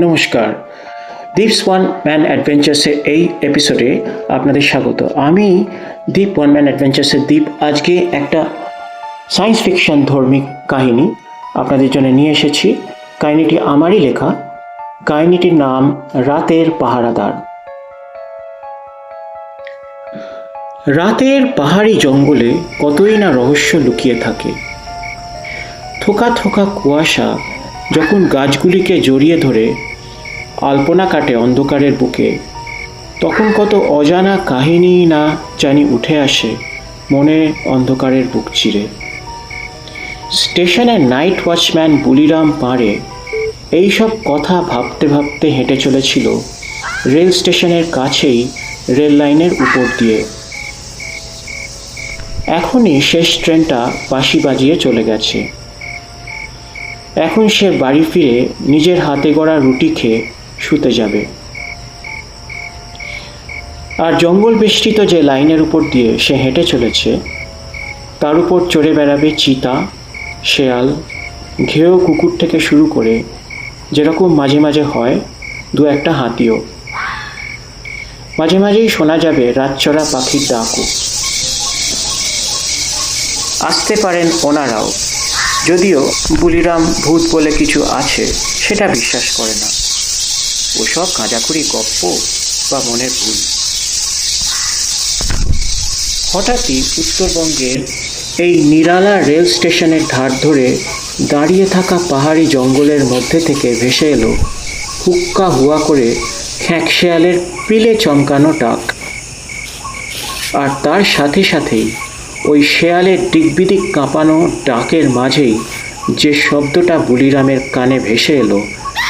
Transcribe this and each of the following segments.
নমস্কার। দীপস one man অ্যাডভেঞ্চার্সের এই এপিসোডে আপনাদের স্বাগত। আমি দীপ ওয়ান ম্যান অ্যাডভেঞ্চার্সের দীপ। আজকে একটা সায়েন্স ফিকশন ধর্মিক কাহিনী আপনাদের জন্য নিয়ে এসেছি। কাহিনীটি আমারই লেখা। কাহিনীটির নাম রাতের পাহারাদার। রাতের পাহাড়ি জঙ্গলে কতই না রহস্য লুকিয়ে থাকে। থোকা থোকা কুয়াশা যখন গাছগুলিকে জড়িয়ে ধরে আলপনা কাটে অন্ধকারের বুকে, তখন কত অজানা কাহিনী না জানি উঠে আসে মনে অন্ধকারের বুক চিরে। স্টেশনের নাইট ওয়াচম্যান বুলিরাম পাড়ে এইসব কথা ভাবতে ভাবতে হেঁটে চলেছিল রেল স্টেশনের কাছেই রেল লাইনের উপর দিয়ে। এখনই শেষ ট্রেনটা বাঁশি বাজিয়ে চলে গেছে। এখন সে বাড়ি ফিরে নিজের হাতে গড়া রুটি খেয়ে শুতে যাবে। আর জঙ্গল বেষ্টিত যে লাইনের উপর দিয়ে সে হেঁটে চলেছে, তার উপর চড়ে বেড়াবে চিতা, শেয়াল ঘেয় কুকুর থেকে শুরু করে যেরকম মাঝে মাঝে হয় দু একটা হাতিও। মাঝে মাঝেই শোনা যাবে রাতচরা পাখির ডাকও। আসতে পারেন ওনারাও। যদিও বুলিরাম ভূত বলে কিছু আছে, সেটা বিশ্বাস করে না। ওসব গাঁজাখুরি গপ্প বা মনের ভুল। হঠাৎই উত্তরবঙ্গের এই নিরালা রেল স্টেশনের ধার ধরে দাঁড়িয়ে থাকা পাহাড়ি জঙ্গলের মধ্যে থেকে ভেসে এলো হুক্কা হুয়া করে খ্যাঁকশেয়ালের পিলে চমকানো ডাক আর তার সাথে সাথেই ওই শেয়ালের দিকবিদিক কাঁপানো ডাকের মাঝেই যে শব্দটা বুলিরামের কানে ভেসে এলো,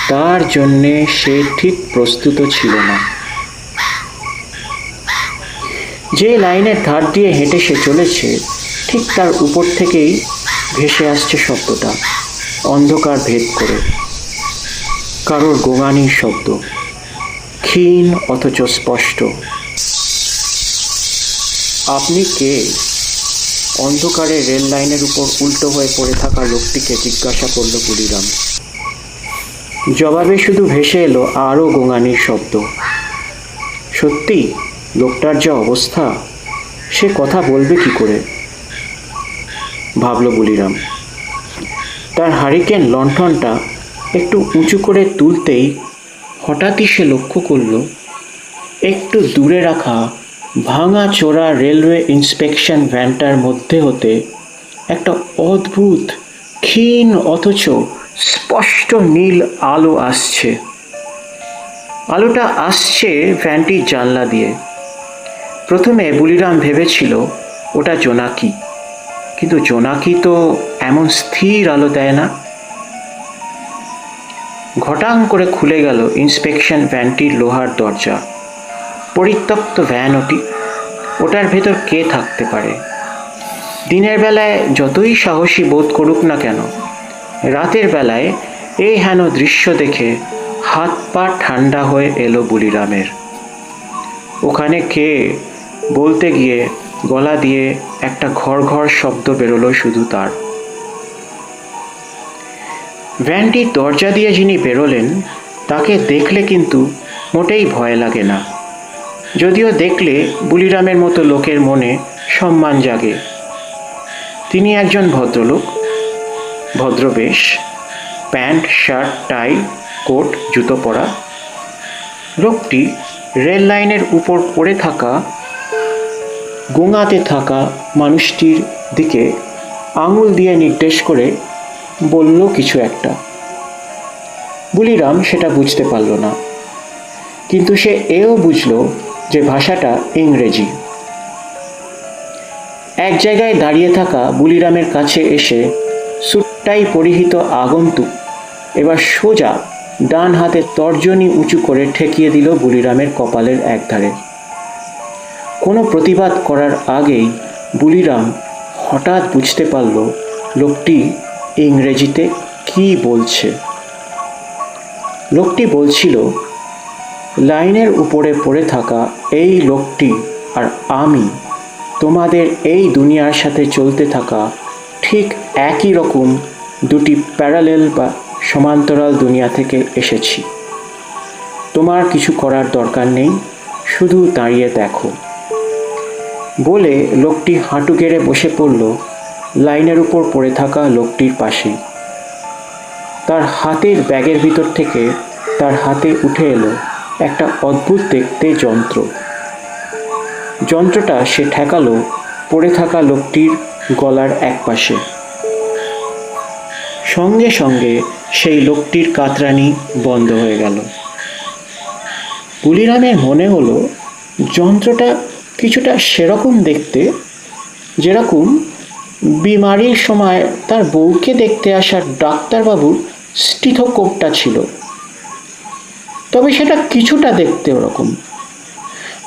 তার জন্যে সে ঠিক প্রস্তুত ছিল না। যে লাইনের ধার দিয়ে হেঁটে সে চলেছে, ঠিক তার উপর থেকেই ভেসে আসছে শব্দটা, অন্ধকার ভেদ করে। কারোর গোঙানির শব্দ, ক্ষীণ অথচ স্পষ্ট। আপনি কে? অন্ধকারে রেল লাইনের উপর উল্টো হয়ে পড়ে থাকা লোকটিকে জিজ্ঞাসা করল বুড়িরাম জবাবে শুধু ভেসে এলো আরও গোঙানির শব্দ। সত্যি, লোকটার যা অবস্থা, সে কথা বলবে কি করে? ভাবল বুলিরাম। তার হারিকেন লণ্ঠনটা একটু উঁচু করে তুলতেই হঠাৎই সে লক্ষ্য করল, একটু দূরে রাখা ভাঙা চোরা রেলওয়ে ইন্সপেকশন ভ্যানটার মধ্যে হতে একটা অদ্ভুত, ক্ষীণ অথচ স্পষ্ট নীল আলো আসছে। আলোটা আসছে ভ্যানটির জানলা দিয়ে। প্রথমে বুলিরাম ভেবেছিল, ওটা জোনাকি। কিন্তু জোনাকি তো এমন স্থির আলো দেয় না। ঘটাং করে খুলে গেল ইন্সপেকশন ভ্যানটির লোহার দরজা। পরিত্যক্ত ভ্যান ওটি ওটার ভেতর কে থাকতে পারে? দিনের বেলায় যতই সাহসী বোধ করুক না কেন, রাতের বেলায় এই হেন দৃশ্য দেখে হাত পা ঠান্ডা হয়ে এলো বুলিরামের ওখানে কে বলতে গিয়ে গলা দিয়ে একটা ঘর ঘর শব্দ বেরোলো শুধু তার। ভ্যানটির দরজা দিয়ে যিনি বেরোলেন, তাকে দেখলে কিন্তু মোটেই ভয় লাগে না। যদিও দেখলে বুলিরামের মতো লোকের মনে সম্মান জাগে। তিনি একজন ভদ্রলোক, ভদ্রবেশ, প্যান্ট, শার্ট, টাই, কোট, জুতো পরা। লোকটি রেল লাইনের উপর পড়ে থাকা, গোঙাতে থাকা মানুষটির দিকে আঙুল দিয়ে নির্দেশ করে বলল কিছু একটা। বুলিরাম সেটা বুঝতে পারল না। কিন্তু সে এও বুঝলো যে ভাষাটা ইংরেজি। এক জায়গায় দাঁড়িয়ে থাকা বুলিরামের কাছে এসে সুটটাই পরিহিত আগন্তুক, এবার সোজা ডান হাতে তর্জনী উঁচু করে ঠেকিয়ে দিল বুলিরামের কপালের একধারে। কোনো প্রতিবাদ করার আগেই বুলিরাম হঠাৎ বুঝতে পারল লোকটি ইংরেজিতে কি বলছে। লোকটি বলছিল লাইনের উপরে পড়ে থাকা এই লোকটি আর আমি, তোমাদের এই দুনিয়ার সাথে চলতে থাকা ঠিক একই রকম দুটি প্যারালেল বা সমান্তরাল দুনিয়া থেকে এসেছি। তোমার কিছু করার দরকার নেই, শুধু দাঁড়িয়ে দেখো। বলে লোকটি হাঁটু গেড়ে বসে পড়ল লাইনের উপর পড়ে থাকা লোকটির পাশেই তার হাতের ব্যাগের ভিতর থেকে তার হাতে উঠে এলো একটা অদ্ভুত দেখতে যন্ত্র। যন্ত্রটা সে ঠেকালো, পড়ে থাকা লোকটির গলার এক পাশে সঙ্গে সঙ্গে সেই লোকটির কাতরানি বন্ধ হয়ে গেল। পুলিরামের মনে হলো, যন্ত্রটা কিছুটা সেরকম দেখতে, যেরকম বিমারির সময় তার বউকে দেখতে আসার ডাক্তারবাবুর স্টিথোকোপটা ছিল। তবে সেটা কিছুটা দেখতে ওরকম।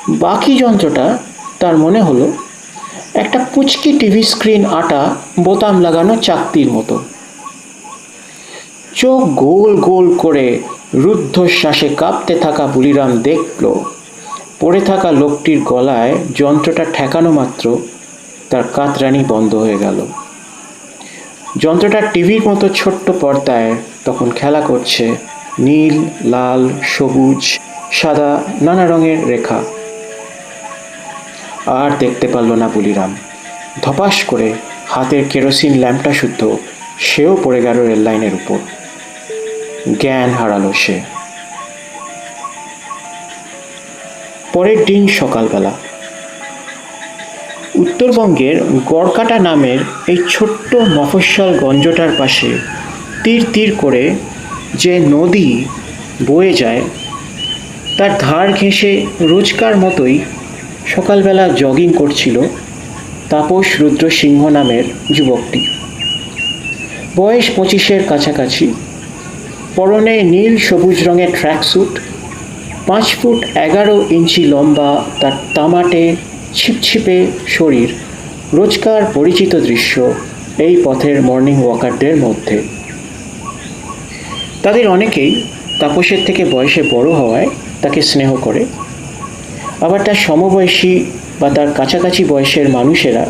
বাকি যন্ত্রটা তার মনে হলো, একটা পুচকি টিভি স্ক্রিন আটা বোতাম লাগানো চাকতির মতো। চোখ গোল গোল করে রুদ্ধশ্বাসে কাঁপতে থাকা বুলিরাম দেখল, পড়ে থাকা লোকটির গলায় যন্ত্রটা ঠেকানো মাত্র তার কাতরানি বন্ধ হয়ে গেল। যন্ত্রটা টিভির মতো ছোট্ট পর্দায় তখন খেলা করছে নীল, লাল, সবুজ, সাদা, নানা রঙের রেখা। আর দেখতে পারল না বুলিরাম। ধপাস করে হাতের কেরোসিন ল্যাম্পটা শুদ্ধ, সেও পড়ে গেল রেল লাইনের উপর। জ্ঞান হারালো সে। পরের দিন সকালবেলা। উত্তরবঙ্গের গড়কাটা নামের এই ছোট্ট মফস্বল গঞ্জটার পাশে তীর তীর করে যে নদী বয়ে যায়, তার ধার ঘেঁষে রোজকার মতোই সকালবেলা জগিং করছিল তাপস রুদ্র সিংহ নামের যুবকটি। বয়স পঁচিশের কাছাকাছি। পরনে নীল সবুজ রঙের ট্র্যাক স্যুট পাঁচ ফুট এগারো ইঞ্চি লম্বা তার তামাটে ছিপছিপে শরীর। রোজকার পরিচিত দৃশ্য এই পথের মর্নিং ওয়াকারদের মধ্যে। তাদের অনেকেই তাপসের থেকে বয়সে বড় হওয়ায় তাকে স্নেহ করে। আবার তার সমবয়সী বা তার কাছাকাছি বয়সের মানুষেরা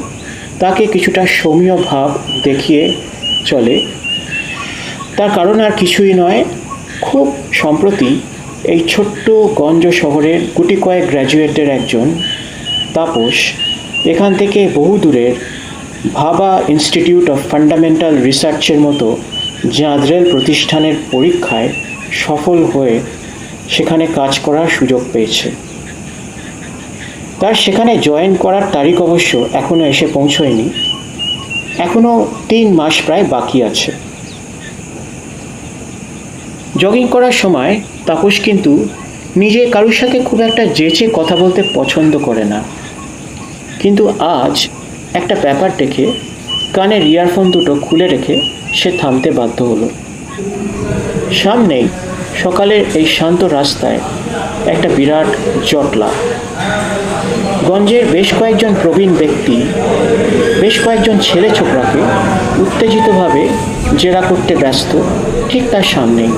তাকে কিছুটা সৌম্য ভাব দেখিয়ে চলে। তার কারণ আর কিছুই নয়, খুব সম্প্রতি এই ছোট্ট গঞ্জ শহরের গুটি কয়েক গ্র্যাজুয়েটের একজন তাপস এখান থেকে বহু দূরের ভাবা ইনস্টিটিউট অফ ফান্ডামেন্টাল রিসার্চের মতো জাঁদরেল প্রতিষ্ঠানের পরীক্ষায় সফল হয়ে সেখানে কাজ করার সুযোগ পেয়েছে। তার সেখানে জয়েন করার তারিখ অবশ্য এখনও এসে পৌঁছয়নি। এখনও তিন মাস প্রায় বাকি আছে। জগিং করার সময় তাপস কিন্তু নিজে কারোর সাথে খুব একটা জেচে কথা বলতে পছন্দ করে না। কিন্তু আজ একটা ব্যাপার দেখে কানের ইয়ারফোন দুটো খুলে রেখে সে থামতে বাধ্য হলো। সামনেই সকালের এই শান্ত রাস্তায় একটা বিরাট জটলা। গঞ্জের বেশ কয়েকজন প্রবীণ ব্যক্তি, বেশ কয়েকজন ছেলে ছোকরাকে উত্তেজিতভাবে জেরা করতে ব্যস্ত ঠিক তার সামনেই।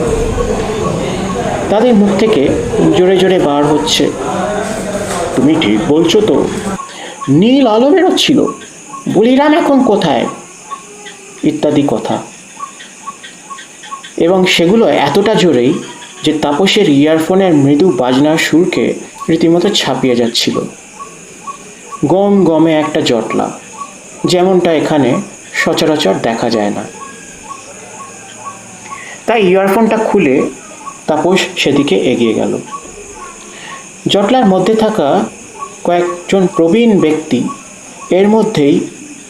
তাদের মুখ থেকে জোরে জোরে বার হচ্ছে। তুমি ঠিক বলছো তো, নীল আলো বেরোচ্ছিল। বলিরাম এখন কোথায়? ইত্যাদি কথা। এবং সেগুলো এতটা জোরেই যে তাপসের ইয়ারফোনের মৃদু বাজনার সুরকে রীতিমতো ছাপিয়ে যাচ্ছিল। গম গমে একটা জটলা, যেমনটা এখানে সচরাচর দেখা যায় না। তাই ইয়ারফোনটা খুলে তাপস সেদিকে এগিয়ে গেল। জটলার মধ্যে থাকা কয়েকজন প্রবীণ ব্যক্তি এর মধ্যেই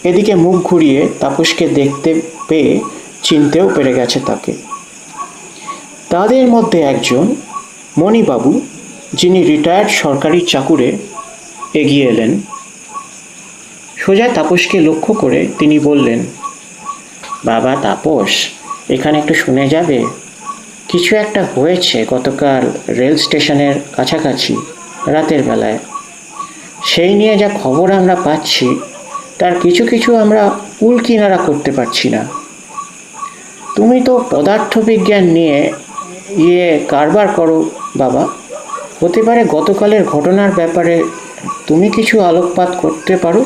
এদিকে মুখ ঘুরিয়ে তাপসকে দেখতে পেয়ে চিনতেও পেরে গেছে তাকে। তাদের মধ্যে একজন মণিবাবু, যিনি রিটায়ার্ড সরকারি চাকুরে এগিয়ে এলেন। সোজা তাপসকে লক্ষ্য করে তিনি বললেন, বাবা তাপস, এখানে একটু শুনে যাবে? কিছু একটা হয়েছে গতকাল রেল স্টেশনের কাছাকাছি, রাতের বেলায়। সেই নিয়ে যা খবর আমরা পাচ্ছি তার কিছু কিছু আমরা কুল কিনারা করতে পারছি না। তুমি তো পদার্থবিজ্ঞান নিয়ে ইয়ে কারবার করো, বাবা। হতে পারে গতকালের ঘটনার ব্যাপারে তুমি কিছু আলোকপাত করতে পারো?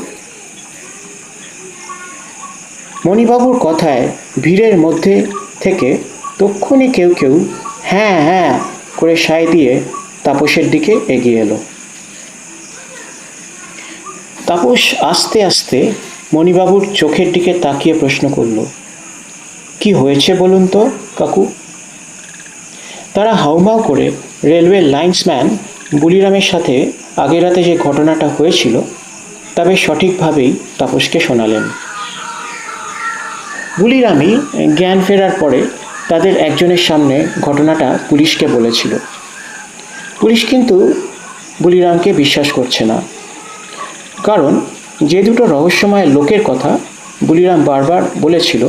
মণিবাবুর কথায় ভিড়ের মধ্যে থেকে তক্ষুনি কেউ কেউ হ্যাঁ হ্যাঁ করে সায় দিয়ে তাপসের দিকে এগিয়ে এলো। তাপস আস্তে আস্তে মণিবাবুর চোখের দিকে তাকিয়ে প্রশ্ন করল, কি হয়েছে বলুন তো, কাকু? তারা হাউমাউ করে রেলওয়ে লাইন্সম্যান বুলিরামের সাথে আগের রাতে যে ঘটনাটা হয়েছিল, তবে সঠিকভাবেই তাপসকে শোনালেন। বুলিরামই জ্ঞান ফেরার পরে তাদের একজনের সামনে ঘটনাটা পুলিশকে বলেছিল। পুলিশ কিন্তু বুলিরামকে বিশ্বাস করছে না। কারণ যে দুটো রহস্যময় লোকের কথা বুলিরাম বারবার বলেছিল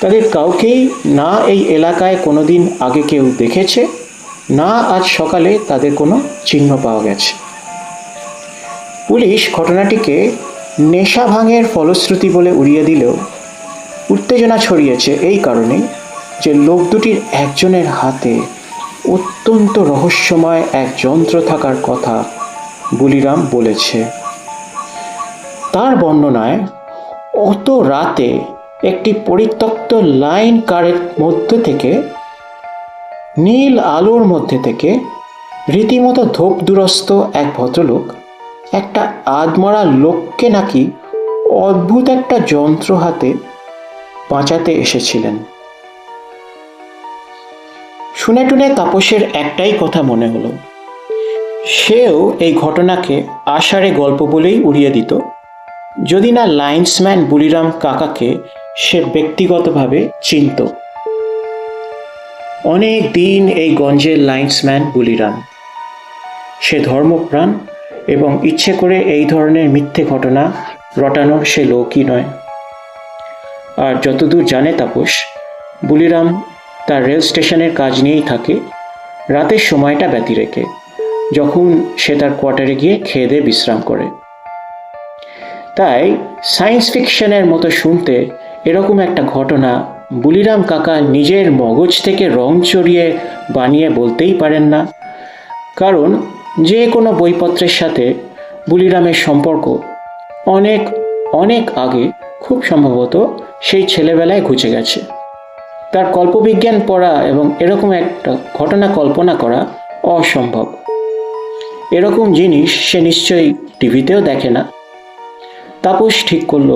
তাদের কাউকেই না এই এলাকায় কোনো দিন আগে কেউ দেখেছে, না আজ সকালে তাদের কোনো চিহ্ন পাওয়া গেছে। পুলিশ ঘটনাটিকে নেশা ভাঙের ফলশ্রুতি বলে উড়িয়ে দিলেও উত্তেজনা ছড়িয়েছে এই কারণে যে লোক দুটির একজনের হাতে অত্যন্ত রহস্যময় এক যন্ত্র থাকার কথা বুলিরাম বলেছে। তার বর্ণনায়, অত রাতে একটি পরিত্যক্ত লাইন কারের মধ্যে থেকে, নীল আলোর মধ্যে থেকে রীতিমতো ধোপ দুরস্ত এক ভদ্রলোক, একটা আদমরা লোককে নাকি অদ্ভুত একটা যন্ত্র হাতে বাঁচাতে এসেছিলেন। শুনে টুনে তাপসের একটাই কথা মনে হলো। সেও এই ঘটনাকে আষাঢ়ে গল্প বলেই উড়িয়ে দিত। যদি না লাইন্সম্যান বুলিরাম কাকাকে সে ব্যক্তিগতভাবে চিনত। অনেক দিন এই গঞ্জের লাইন্সম্যান বুলিরাম। সে ধর্মপ্রাণ এবং ইচ্ছে করে এই ধরনের মিথ্যে ঘটনা রটানোর সে লোকই নয়। আর যতদূর জানে তাপস, বুলিরাম তার রেল স্টেশনের কাজ নিয়েই থাকে, রাতের সময়টা ব্যতি রেখে, যখন সে তার কোয়ার্টারে গিয়ে খেয়ে দিয়ে বিশ্রাম করে। তাই সায়েন্স ফিকশনের মতো শুনতে এরকম একটা ঘটনা বুলিরাম কাকা নিজের মগজ থেকে রং চড়িয়ে বানিয়ে বলতেই পারেন না। কারণ যে কোনো বইপত্রের সাথে বুলিরামের সম্পর্ক অনেক অনেক আগে খুব সম্ভবত সেই ছেলেবেলায় ঘুচে গেছে। তার কল্পবিজ্ঞান পড়া এবং এরকম একটা ঘটনা কল্পনা করা অসম্ভব। এরকম জিনিস সে নিশ্চয়ই টিভিতেও দেখে না। তাপস ঠিক করল,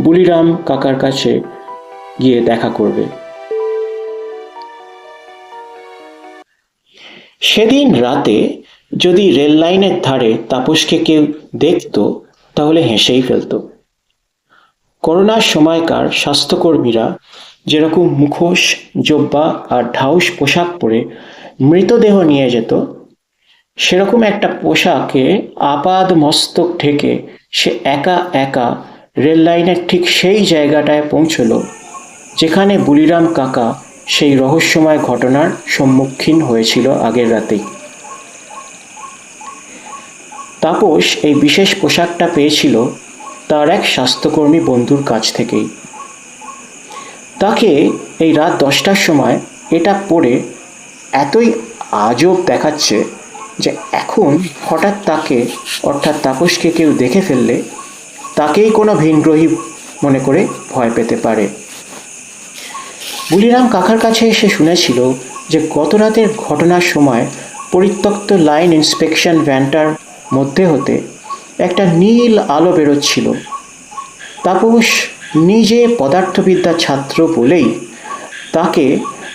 বুলিরাম কাকার কাছে গিয়ে দেখা করবে। সেদিন রাতে যদি রেল লাইনের ধারে তাপসকে কেউ দেখতো, তাহলে হেসেই ফেলতো। করোনার সময়কার স্বাস্থ্যকর্মীরা যেরকম মুখোশ, জব্বা আর ঢাউস পোশাক পরে মৃতদেহ নিয়ে যেত, সেরকম একটা পোশাকে আপাদ মস্তক ঢেকে সে একা একা রেল লাইনের ঠিক সেই জায়গাটায় পৌঁছলো, যেখানে বুলিরাম কাকা সেই রহস্যময় ঘটনার সম্মুখীন হয়েছিল আগের রাতেই। তাপস এই বিশেষ পোশাকটা পেয়েছিল তার এক স্বাস্থ্যকর্মী বন্ধুর কাছ থেকেই। তাকে এই রাত দশটার সময় এটা পরে এতই আজব দেখাচ্ছে যে এখন হঠাৎ তাকে, অর্থাৎ তাপসকে কেউ দেখে ফেললে, তাকেই কোনো ভিনগ্রহী মনে করে ভয় পেতে পারে। বুলিরাম কাকার কাছে এসে শুনেছিল যে গত রাতের ঘটনার সময় পরিত্যক্ত লাইন ইন্সপেকশন ভ্যানটার মধ্যে হতে একটা নীল আলো বেরোচ্ছিল। তাপস নিজে পদার্থবিদ্যা ছাত্র বলেই তাকে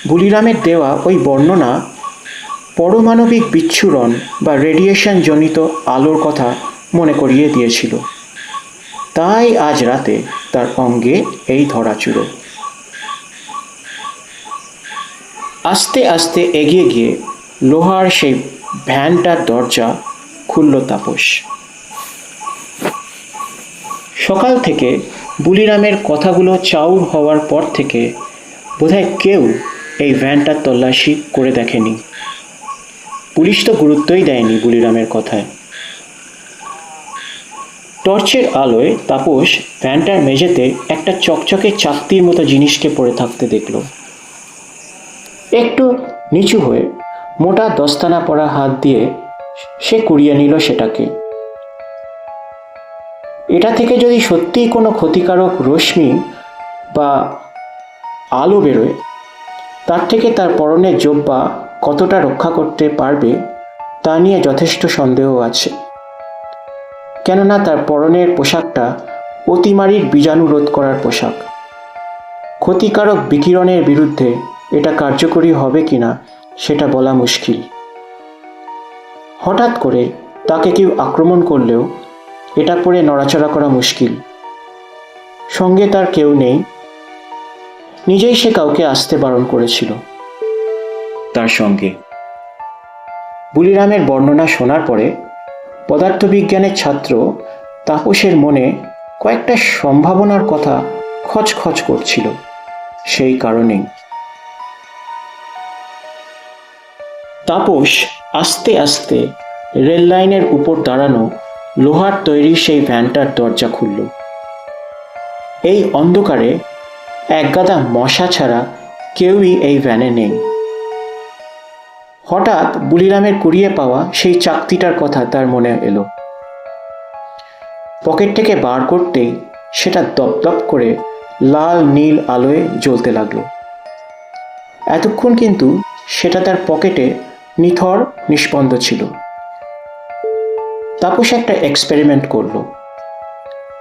বুলিরামের দেওয়া ওই বর্ণনা পরমাণবিক বিচ্ছুরণ বা রেডিয়েশন জনিত আলোর কথা মনে করিয়ে দিয়েছিল। তাই আজ রাতে তার অঙ্গে এই ধরাচুরো আস্তে আস্তে এগিয়ে গিয়ে লোহার সেই ভ্যানটার দরজা খুলল তাপস। সকাল থেকে বুলিরামের কথাগুলো চাউর হওয়ার পর থেকে বোধহয় কেউ এই ভ্যানটার তল্লাশি করে দেখেনি। পুলিশ তো গুরুত্বই দেয়নি বুলিরামের কথায়। টর্চের আলোয় তাপস ভ্যানটার মেঝেতে একটা চকচকে চাকতির মতো জিনিসকে পড়ে থাকতে দেখল। একটু নিচু হয়ে মোটা দস্তানা পরা হাত দিয়ে সে কুড়িয়ে নিল সেটাকে। এটা থেকে যদি সত্যিই কোনো ক্ষতিকারক রশ্মি বা আলো বেরোয়, তার থেকে তার পরনের জোব্বা কতটা রক্ষা করতে পারবে তা নিয়ে যথেষ্ট সন্দেহ আছে। কেননা তার পরনের পোশাকটা অতিমারির বীজাণু রোধ করার পোশাক। ক্ষতিকারক বিকিরণের বিরুদ্ধে এটা কার্যকরী হবে কিনা সেটা বলা মুশকিল। হঠাৎ করে তাকে কেউ আক্রমণ করলেও এটা পরে নড়াচড়া করা মুশকিল। সঙ্গে তার কেউ নেই। নিজেই সে কাউকে আসতে বারণ করেছিল। তার সঙ্গে। বুলিরামের বর্ণনা শোনার পরে পদার্থবিজ্ঞানের ছাত্র তাপসের মনে কয়েকটা সম্ভাবনার কথা খচখচ করছিল সেই কারণেই। তাপস আস্তে আস্তে রেল লাইনের উপর দাঁড়ানো লোহার তৈরি সেই ভ্যানটার দরজা খুলল। এই অন্ধকারে একগাদা মশা ছাড়া কেউই এই ভ্যানে নেই। হঠাৎ বুলিরামের কুড়িয়ে পাওয়া সেই চাকতিটার কথা তার মনে এলো। পকেট থেকে বার করতেই সেটা দপদপ করে লাল নীল আলোয় জ্বলতে লাগল। এতক্ষণ কিন্তু সেটা তার পকেটে নিথর, নিষ্পন্দ ছিল। তাপস একটা এক্সপেরিমেন্ট করল।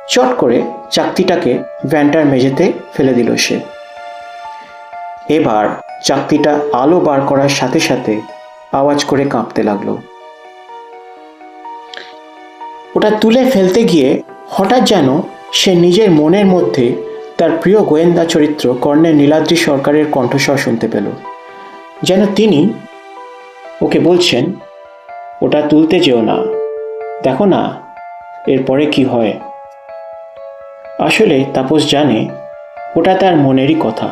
চট করে চাকতিটাকে ভ্যানটার মেঝেতে ফেলে দিল সে। এবার চাকতিটা আলো বার করার সাথে সাথে আওয়াজ করে কাঁপতে লাগল। ওটা তুলে ফেলতে গিয়ে হঠাৎ যেন সে নিজের মনের মধ্যে তার প্রিয় গোয়েন্দা চরিত্র কর্ণের নীলাদ্রি সরকারের কণ্ঠস্বর শুনতে পেল। যেন তিনি ওকে বলছেন, ওটা তুলতে যেও না। দেখো না, এরপরে কি হয়? আসলে তাপস জানে ওটা তার মনেরই কথা।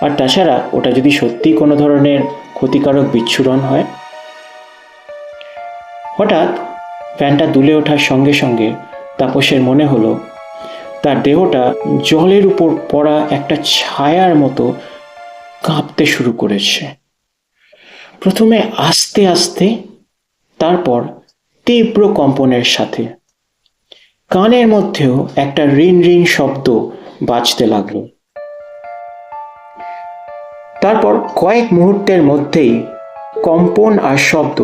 আর তাছাড়া ওটা যদি সত্যি কোনো ধরনের ক্ষতিকারক বিচ্ছুরণ হয়। হঠাৎ ফ্যানটা দুলে ওঠার সঙ্গে সঙ্গে তাপসের মনে হলো, তার দেহটা জলের উপর পড়া একটা ছায়ার মতো কাঁপতে শুরু করেছে। প্রথমে আস্তে আস্তে, তারপর তীব্র কম্পনের সাথে। কানের মধ্যেও একটা রিন রিন শব্দ বাজতে লাগল। তারপর কয়েক মুহূর্তের মধ্যেই কম্পন আর শব্দ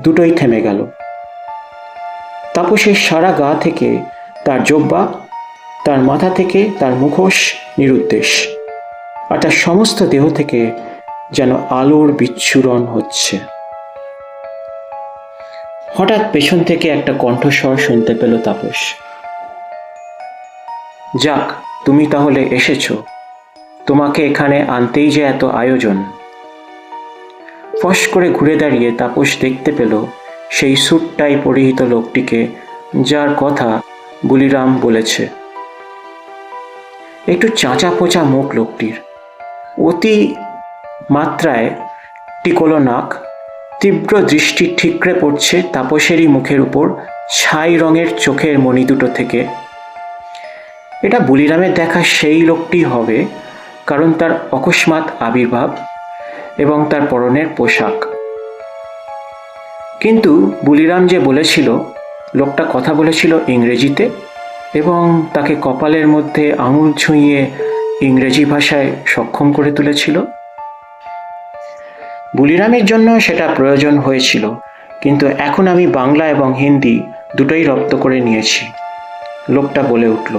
দুটোই থেমে গেল। তাপসের সারা গা থেকে তার জব্বা, তার মাথা থেকে তার মুখোশ নিরুদ্দেশ, আর তার সমস্ত দেহ থেকে যেন আলোর বিচ্ছুরণ হচ্ছে। হঠাৎ পেছন থেকে একটা কণ্ঠস্বর শুনতে পেল তাপস। যাক, তুমি তাহলে এসেছ। তোমাকে এখানে আনতেই যে এত আয়োজন। ফস করে ঘুরে দাঁড়িয়ে তাপস দেখতে পেল, সেই স্যুটটাই পরিহিত লোকটিকে, যার কথা বুলিরাম বলেছে। একটু চাঁচা পোচা মুখ লোকটির। অতি মাত্রায় টিকলো নাক, তীব্র দৃষ্টি ঠিকরে পড়ছে তাপসেরই মুখের উপর ছাই রঙের চোখের মণি দুটো থেকে। এটা বুলিরামের দেখা সেই লোকটি হবে কারণ তার অকস্মাৎ আবির্ভাব এবং তার পরনের পোশাক। কিন্তু বুলিরাম যে বলেছিল, লোকটা কথা বলেছিল ইংরেজিতে এবং তাকে কপালের মধ্যে আঙুল ছুঁয়ে ইংরেজি ভাষায় সক্ষম করে তুলেছিল। বুলিরামের জন্য সেটা প্রয়োজন হয়েছিল, কিন্তু এখন আমি বাংলা এবং হিন্দি দুটোই রপ্ত করে নিয়েছি, লোকটা বলে উঠল।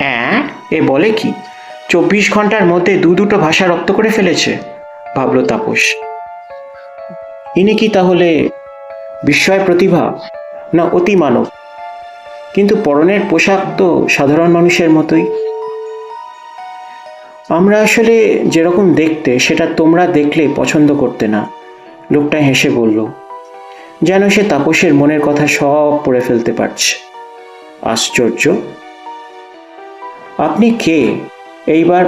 অ্যাঁ? এ বলে কি? চব্বিশ ঘণ্টার মধ্যে দু দুটো ভাষা রপ্ত করে ফেলেছে, ভাবল তাপস। ইনি কি তাহলে বিস্ময় প্রতিভা না অতি মানব? কিন্তু পরনের পোশাক তো সাধারণ মানুষের মতোই। আমরা আসলে যেরকম দেখতে, সেটা তোমরা দেখলে পছন্দ করতে না, লোকটা হেসে বলল, যেন সে তাপসের মনের কথা সব পড়ে ফেলতে পারছে। আশ্চর্য। আপনি কে? এইবার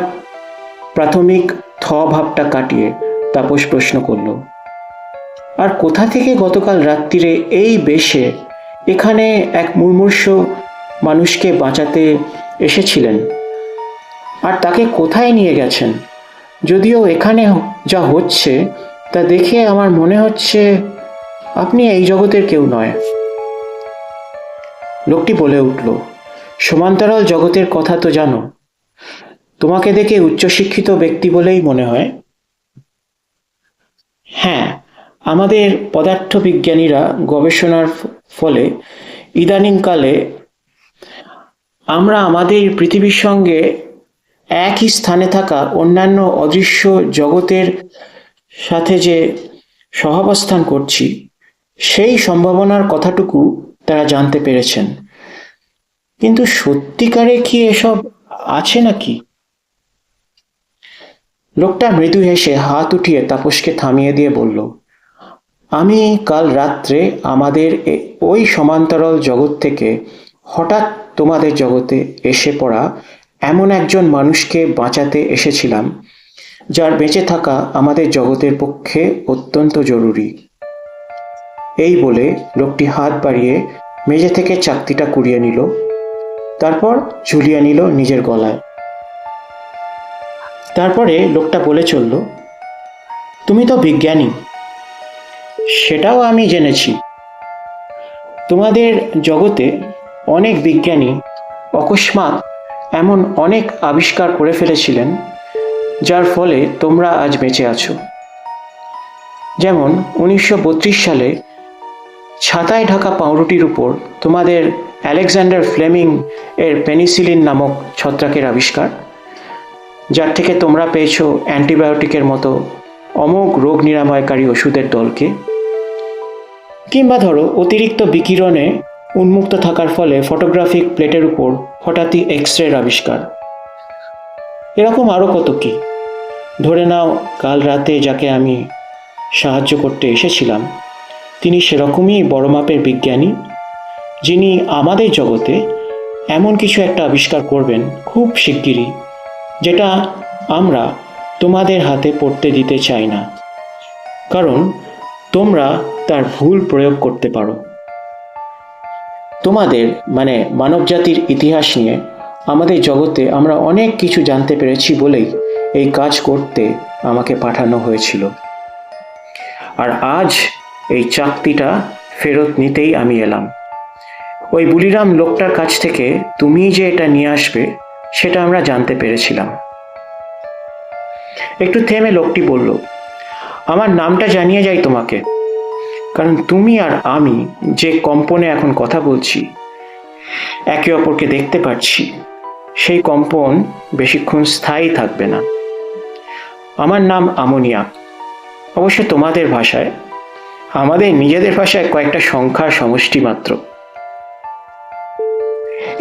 প্রাথমিক থ ভাবটা কাটিয়ে তাপস প্রশ্ন করল, আর কোথা থেকে গতকাল রাত্রিরে এই বেশে এখানে এক মুমূর্ষ মানুষকে বাঁচাতে এসেছিলেন? আর তাকে কোথায় নিয়ে গেছেন? যদিও এখানে যা হচ্ছে তা দেখে আমার মনে হচ্ছে আপনি এই জগতের কেউ নয়। লোকটি বলে উঠল, সমান্তরাল জগতের কথা তো জানো তোমাকে দেখে উচ্চশিক্ষিত ব্যক্তি বলেই মনে হয়। হ্যাঁ আমাদের পদার্থবিজ্ঞানীরা গবেষণার ফলে ইদানিংকালে আমরা আমাদের পৃথিবীর সঙ্গে একই স্থানে থাকা অন্যান্য অদৃশ্য জগতের সাথে যে সহাবস্থান করছি, সেই সম্ভাবনার কথাটুকু তারা জানতে পেরেছেন। কিন্তু সত্যিকারে কি এসব আছে নাকি? লোকটা মৃদু হেসে হাত উঠিয়ে তাপসকে থামিয়ে দিয়ে বলল, আমি কাল রাত্রে আমাদের ওই সমান্তরাল জগৎ থেকে হঠাৎ তোমাদের জগতে এসে পড়া এমন একজন মানুষকে বাঁচাতে এসেছিলাম, যার বেঁচে থাকা আমাদের জগতের পক্ষে অত্যন্ত জরুরি। এই বলে লোকটি হাত বাড়িয়ে মেঝে থেকে চাকতিটা কুড়িয়ে নিল, তারপর ঝুলিয়ে নিল নিজের গলায়। তারপরে লোকটা বলে চলল, তুমি তো বিজ্ঞানী, সেটাও আমি জেনেছি। তোমাদের জগতে অনেক বিজ্ঞানী অকস্মাৎ এমন অনেক আবিষ্কার করে ফেলেছিলেন, যার ফলে তোমরা আজ বেঁচে আছো। যেমন উনিশশো বত্রিশ সালে ছাতায় ঢাকা পাউরুটির উপর তোমাদের আলেকজান্ডার ফ্লেমিং এর পেনিসিলিন নামক ছত্রাকের আবিষ্কার। যার থেকে তোমরা পেয়েছ অ্যান্টিবায়োটিকের মতো অমোঘ রোগ নিরাময়কারী ওষুধের দলকে। কিংবা ধরো, অতিরিক্ত বিকিরণে উন্মুক্ত থাকার ফলে ফটোগ্রাফিক প্লেটের উপর হঠাৎই এক্স রের আবিষ্কার। এরকম আরও কত কি? ধরে নাও, কাল রাতে যাকে আমি সাহায্য করতে এসেছিলাম, তিনি সেরকমই বড় মাপের বিজ্ঞানী, যিনি আমাদের জগতে এমন কিছু একটা আবিষ্কার করবেন খুব শিগগিরই। যেটা আমরা তোমাদের হাতে পড়তে দিতে চাই না। কারণ তোমরা তার ভুল প্রয়োগ করতে পারো। তোমাদের মানে মানবজাতির ইতিহাস নিয়ে আমাদের জগতে আমরা অনেক কিছু জানতে পেরেছি বলেই এই কাজ করতে আমাকে পাঠানো হয়েছিল। আর আজ এই চাকতিটা ফেরত নিতেই আমি এলাম। ওই বুলিরাম লোকটার কাছ থেকে তুমি যে এটা নিয়ে আসবে সেটা আমরা জানতে পেরেছিলাম। একটু থেমে লোকটি বলল, আমার নামটা জানিয়ে যাই তোমাকে। কারণ তুমি আর আমি যে কম্পনে এখন কথা বলছি, একে অপরকে দেখতে পাচ্ছি সেই কম্পন বেশিক্ষণ স্থায়ী থাকবে না। আমার নাম আমনিয়া। অবশ্য তোমাদের ভাষায়, আমাদের নিজেদের ভাষায় কয়েকটা সংখ্যার সমষ্টি মাত্র।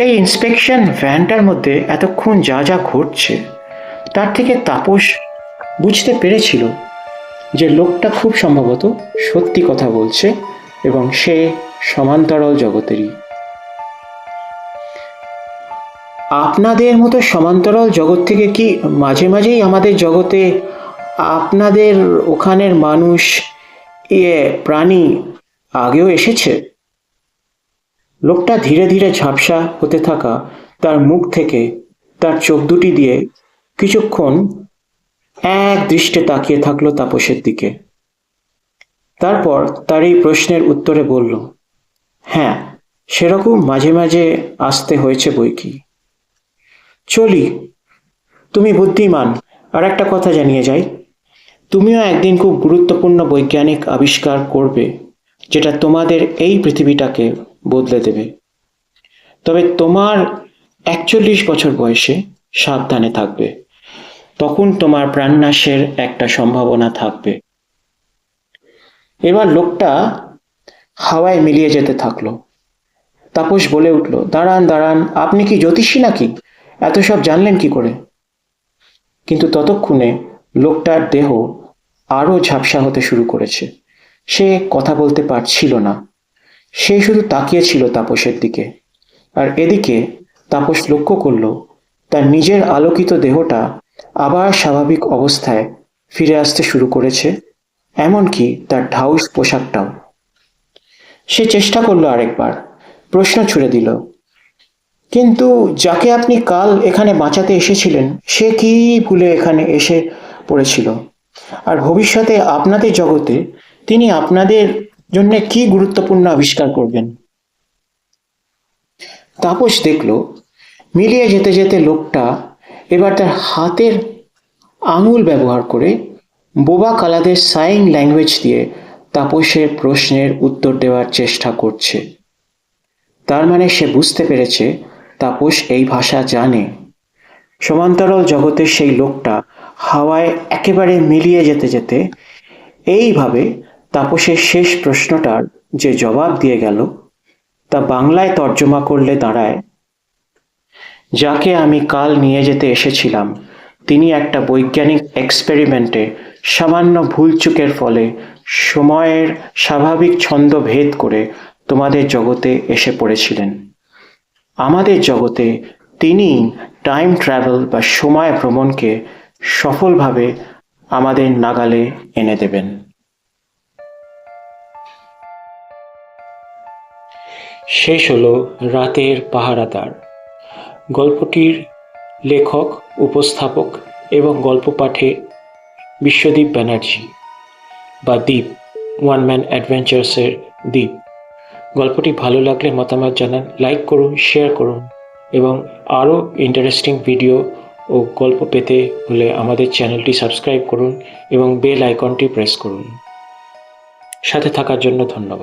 এই ইন্সপেকশন ভ্যানটার মধ্যে এতক্ষণ যা যা ঘটছে, তার থেকে তাপস বুঝতে পেরেছিল যে লোকটা খুব সম্ভবত সত্যি কথা বলছে এবং সে সমান্তরাল জগতেরই। আপনাদের মতো সমান্তরাল জগৎ থেকে কি মাঝে মাঝেই আমাদের জগতে আপনাদের ওখানের মানুষ ইয়ে প্রাণী আগেও এসেছে? লোকটা ধীরে ধীরে ঝাপসা হতে থাকা তার মুখ থেকে তার চোখ দুটি দিয়ে কিছুক্ষণ এক দৃষ্টে তাকিয়ে থাকল তাপসের দিকে। তারপর তার এই প্রশ্নের উত্তরে বলল হ্যাঁ সেরকম মাঝে মাঝে আসতে হয়েছে বই কি? চলি, তুমি বুদ্ধিমান। আর একটা কথা জানিয়ে যাই, তুমিও একদিন খুব গুরুত্বপূর্ণ বৈজ্ঞানিক আবিষ্কার করবে, যেটা তোমাদের এই পৃথিবীটাকে বদলে দেবে। তবে তোমার একচল্লিশ বছর বয়সে সাবধানে থাকবে। তখন তোমার প্রাণনাশের একটা সম্ভাবনা থাকবে। এবার লোকটা হাওয়ায় মিলিয়ে যেতে থাকল। তাপস বলে উঠল, দাঁড়ান দাঁড়ান, আপনি কি জ্যোতিষী নাকি? এত সব জানলেন কি করে? কিন্তু ততক্ষণে লোকটার দেহ আরও ঝাপসা হতে শুরু করেছে। সে কথা বলতে পারছিল না। সে শুধু তাকিয়েছিল তাপসের দিকে। আর এদিকে তাপস লক্ষ্য করল, তার নিজের আলোকিত দেহটা আবার স্বাভাবিক অবস্থায় ফিরে আসতে শুরু করেছে, এমনকি তার ঢাউস পোশাকটাও। সে চেষ্টা করল আরেকবার, প্রশ্ন ছুড়ে দিল, কিন্তু যাকে আপনি কাল এখানে বাঁচাতে এসেছিলেন, সে কি ভুলে এখানে এসে পড়েছিল? আর ভবিষ্যতে আপনাদের জগতে তিনি আপনাদের জন্য কি গুরুত্বপূর্ণ আবিষ্কার করবেন? তাপস দেখল, মিলিয়ে যেতে যেতে লোকটা এবার তার হাতের আঙুল ব্যবহার করে বোবা কালাদের সাইন ল্যাঙ্গুয়েজ দিয়ে তাপসের প্রশ্নের উত্তর দেওয়ার চেষ্টা করছে। তার মানে সে বুঝতে পেরেছে তাপস এই ভাষা জানে। সমান্তরাল জগতের সেই লোকটা হাওয়ায় একেবারে মিলিয়ে যেতে যেতে এইভাবে তাপসের শেষ প্রশ্নটার যে জবাব দিয়ে গেল, তা বাংলায় তর্জমা করলে দাঁড়ায়, যাকে আমি কাল নিয়ে যেতে এসেছিলাম, তিনি একটা বৈজ্ঞানিক এক্সপেরিমেন্টে সামান্য ভুলচুকের ফলে সময়ের স্বাভাবিক ছন্দ ভেদ করে তোমাদের জগতে এসে পড়েছিলেন। আমাদের জগতে তিনি টাইম ট্রাভেল বা সময় ভ্রমণকে সফলভাবে আমাদের নাগালে এনে দেবেন। শেষ হলো রাতের পাহারাদার। গল্পটির লেখক, উপস্থাপক এবং গল্প পাঠে বিশ্বদীপ ব্যানার্জি বা দ্বীপ ওয়ান ম্যান অ্যাডভেঞ্চার্সের দ্বীপ গল্পটি ভালো লাগলে মতামত জানান, লাইক করুন, শেয়ার করুন এবং আরও ইন্টারেস্টিং ভিডিও ও গল্প পেতে হলে আমাদের চ্যানেলটি সাবস্ক্রাইব করুন এবং বেল আইকনটি প্রেস করুন। সাথে থাকার জন্য ধন্যবাদ।